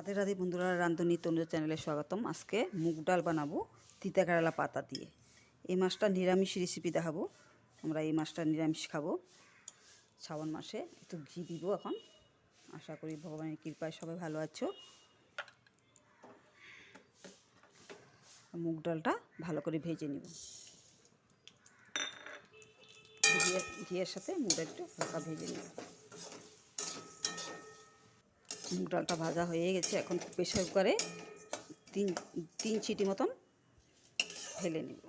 রাধে রাধে বন্ধুরা, রান্ধনি তনুজ চ্যানেলে স্বাগতম। আজকে মুগ ডাল বানাবো তিতা কেরালা পাতা দিয়ে। এই মাছটা নিরামিষ রেসিপি দেখাবো। আমরা এই মাছটা নিরামিষ খাব শ্রাবণ মাসে। একটু ঘি দিব এখন। আশা করি ভগবানের কৃপায় সবাই ভালো আছো। মুগ ডালটা ভালো করে ভেজে নিব। ঘিয়ের ঘিয়ের সাথে মুগ ডালটা হালকা ভেজে নেব। মুগ ডালটা ভাজা হয়ে গেছে, এখন প্রেশার কুকারে তিন তিন চিটি মতন ঢেলে নেব।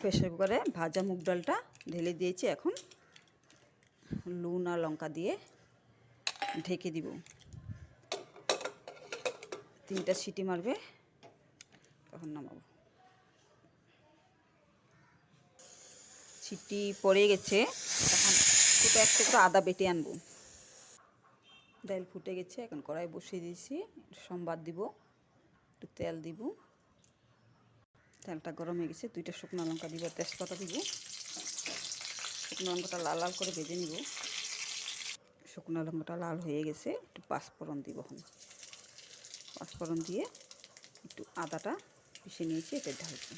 প্রেশার কুকারে ভাজা মুগ ডালটা ঢেলে দিয়েছি, এখন নুন আর লঙ্কা দিয়ে ঢেকে দিব। তিনটা সিটি মারবে, তখন নামাবো। সিটি পড়ে গেছে ছোটো একটা একটু আদা বেটে আনব। ডাল ফুটে গেছে, এখন কড়াই বসিয়ে দিয়েছি। সোমবার দিব, একটু তেল দিব। তেলটা গরম হয়ে গেছে, দুইটা শুকনো লঙ্কা দিব, তেজপাতা দিব। শুকনো লঙ্কাটা লাল লাল করে ভেজে নিব। শুকনো লঙ্কাটা লাল হয়ে গেছে, একটু পাঁচফোড়ন দিব এখন। পাঁচফোড়ন দিয়ে একটু আদাটা পিষে নিয়েছি এটা ঢালছি।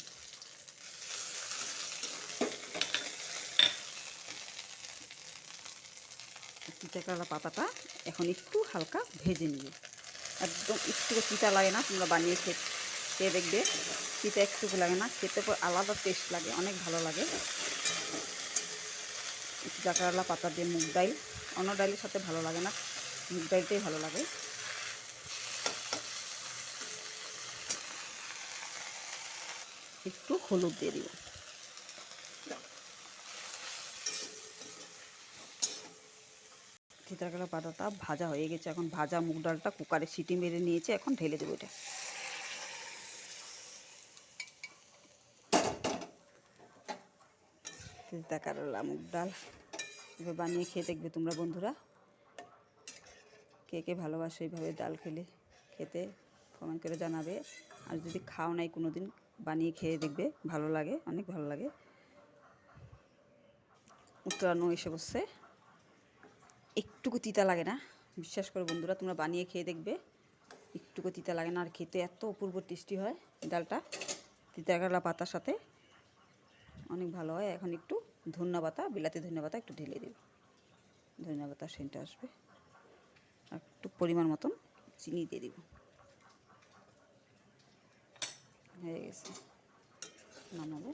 তিতা কালা পাতাটা এখন একটু হালকা ভেজে নিবে। একদম একটু চিতা লাগে না, তোমরা বানিয়ে খেয়ে খেয়ে দেখবে। চিতা একটু লাগে না, খেতে পর আলাদা টেস্ট লাগে, অনেক ভালো লাগে। তিতা কারলা পাতা দিয়ে মুগ ডাল, অন্য ডালের সাথে ভালো লাগে না, মুগ ডালটাই ভালো লাগে। একটু হলুদ দিয়ে দিব। চিত্রকলা পাতাটা ভাজা হয়ে গেছে। এখন ভাজা মুগ ডালটা কুকারে সিটি মেরে নিয়েছে, এখন ঢেলে দেবো এটা। তিতা মুগ ডাল। এবার বানিয়ে খেয়ে দেখবে তোমরা বন্ধুরা। কে কে ভালোবাসো এইভাবে ডাল খেলে, খেতে কমেন্ট করে জানাবে। আর যদি খাও নাই কোনো দিন বানিয়ে খেয়ে দেখবে, ভালো লাগে, অনেক ভালো লাগে। উত্তরানো এসে বসছে। একটুকু তিতা লাগে না। বিশ্বাস করে বন্ধুরা, তোমরা বানিয়ে খেয়ে দেখবে। একটুকু তিতা লাগে না, আর খেতে এত অপূর্ব টেস্টি হয় ডালটা। তিতা কারলা পাতার সাথে অনেক ভালো হয়। এখন একটু ধন্যা পাতা, বিলাতি ধন্যা পাতা একটু ঢেলে দেবে। ধন্যা পাতা সেন্টটা আসবে। একটু পরিমাণ মতন চিনি দিয়ে দিব। হয়ে গেছে। নামাবো।